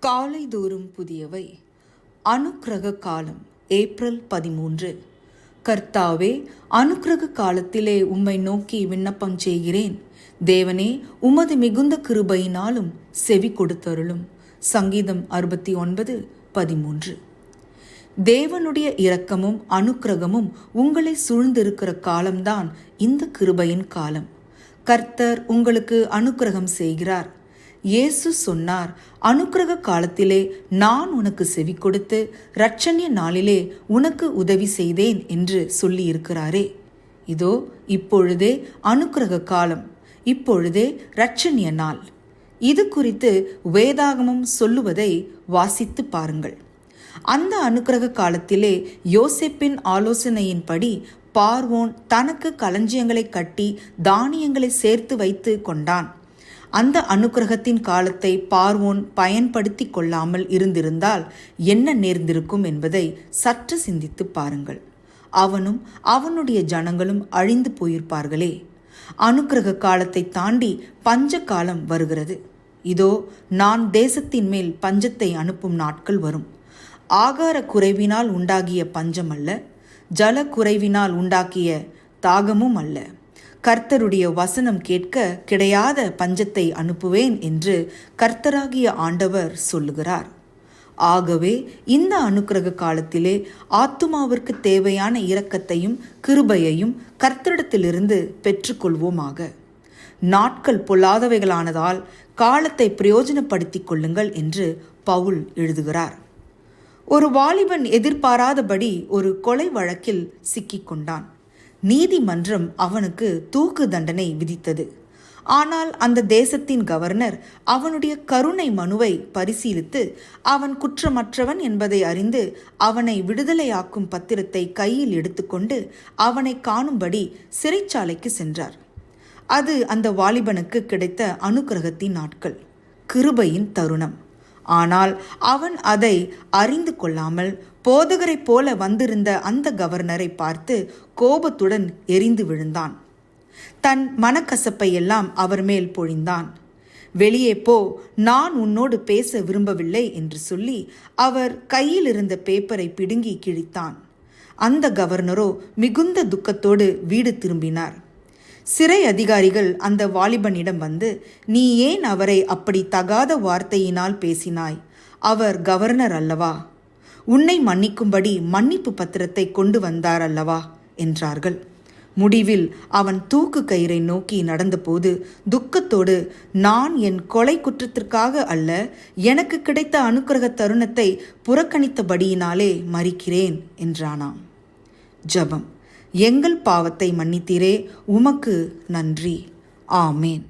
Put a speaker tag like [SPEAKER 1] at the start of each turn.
[SPEAKER 1] காலை தோறும் புதியவை. அனுக்கிரக காலம் ஏப்ரல் பதிமூன்று. கர்த்தாவே அனுக்கிரக காலத்திலே உம்மை நோக்கி விண்ணப்பம் செய்கிறேன். தேவனே உமது மிகுந்த கிருபையினாலும் செவி கொடுத்தருளும். சங்கீதம் அறுபத்தி ஒன்பது பதிமூன்று. தேவனுடைய இரக்கமும் அனுக்கிரகமும் உங்களை சூழ்ந்திருக்கிற காலம்தான் இந்த கிருபையின் காலம். கர்த்தர் உங்களுக்கு அனுக்கிரகம் செய்கிறார். இயேசு சொன்னார் அனுக்கிரக காலத்திலே நான் உனக்கு செவி கொடுத்து இரட்சண்ய நாளிலே உனக்கு உதவி செய்தேன் என்று சொல்லியிருக்கிறாரே. இதோ இப்பொழுதே அனுக்கிரக காலம் இப்பொழுதே இரட்சண்ய நாள். இது குறித்து வேதாகமம் சொல்லுவதை வாசித்து பாருங்கள். அந்த அனுக்கிரக காலத்திலே யோசிப்பின் ஆலோசனையின்படி பார்வோன் தனக்கு களஞ்சியங்களை கட்டி தானியங்களை சேர்த்து வைத்து கொண்டான். அந்த அனுக்கிரகத்தின் காலத்தை பார்வோன் பயன்படுத்தி கொள்ளாமல் இருந்திருந்தால் என்ன நேர்ந்திருக்கும் என்பதை சற்று சிந்தித்து பாருங்கள். அவனும் அவனுடைய ஜனங்களும் அழிந்து போயிருப்பார்களே. அனுக்கிரக காலத்தை தாண்டி பஞ்ச காலம் வருகிறது. இதோ நான் தேசத்தின் மேல் பஞ்சத்தை அனுப்பும் நாட்கள் வரும். ஆகார குறைவினால் உண்டாகிய பஞ்சம் அல்ல ஜல குறைவினால் உண்டாக்கிய தாகமும் அல்ல. கர்த்தருடைய வசனம் கேட்க கிடையாத பஞ்சத்தை அனுப்புவேன் என்று கர்த்தராகிய ஆண்டவர் சொல்லுகிறார். ஆகவே இந்த அனுக்கிரக காலத்திலே ஆத்துமாவிற்கு தேவையான இரக்கத்தையும் கிருபையையும் கர்த்தரிடத்திலிருந்து பெற்றுக்கொள்வோமாக. நாட்கள் பொல்லாதவைகளானதால் காலத்தை பிரயோஜனப்படுத்திக் கொள்ளுங்கள் என்று பவுல் எழுதுகிறார். ஒரு வாலிபன் எதிர்பாராதபடி ஒரு கொலை வழக்கில் சிக்கிக்கொண்டான் நீதிமன்றம் அவனுக்கு தூக்கு தண்டனை விதித்தது. ஆனால் அந்த தேசத்தின் கவர்னர் அவனுடைய கருணை மனுவை பரிசீலித்து அவன் குற்றமற்றவன் என்பதை அறிந்து அவனை விடுதலையாக்கும் பத்திரத்தை கையில் எடுத்துக்கொண்டு அவனை காணும்படி சிறைச்சாலைக்கு சென்றார். அது அந்த வாலிபனுக்கு கிடைத்த அனுக்கிரகத்தின் நாட்கள். கிருபையின் தருணம். ஆனால் அவன் அதை அறிந்து கொள்ளாமல் போதகரைப் போல வந்திருந்த அந்த கவர்னரை பார்த்து கோபத்துடன் எரிந்து விழுந்தான். தன் மனக்கசப்பை எல்லாம் அவர் மேல் பொழிந்தான். வெளியே போ நான் உன்னோடு பேச விரும்பவில்லை என்று சொல்லி அவர் கையில் இருந்த பேப்பரை பிடுங்கி கிழித்தான். அந்த கவர்னரோ மிகுந்த துக்கத்தோடு வீடு திரும்பினார். சிறை அதிகாரிகள் அந்த வாலிபனிடம் வந்து நீ ஏன் அவரை அப்படி தகாத வார்த்தையினால் பேசினாய்? அவர் கவர்னர் அல்லவா? உன்னை மன்னிக்கும்படி மன்னிப்பு பத்திரத்தை கொண்டு வந்தார் அல்லவா? என்றார்கள். முடிவில் அவன் தூக்கு கயிறை நோக்கி நடந்தபோது துக்கத்தோடு நான் என் கொலை குற்றத்திற்காக அல்ல எனக்கு கிடைத்த அனுக்கிரக தருணத்தை புறக்கணித்தபடியினாலே மறிக்கிறேன் என்றானாம். ஜபம். எங்கள் பாவத்தை மன்னித்தீரே. உமக்கு நன்றி. ஆமேன்.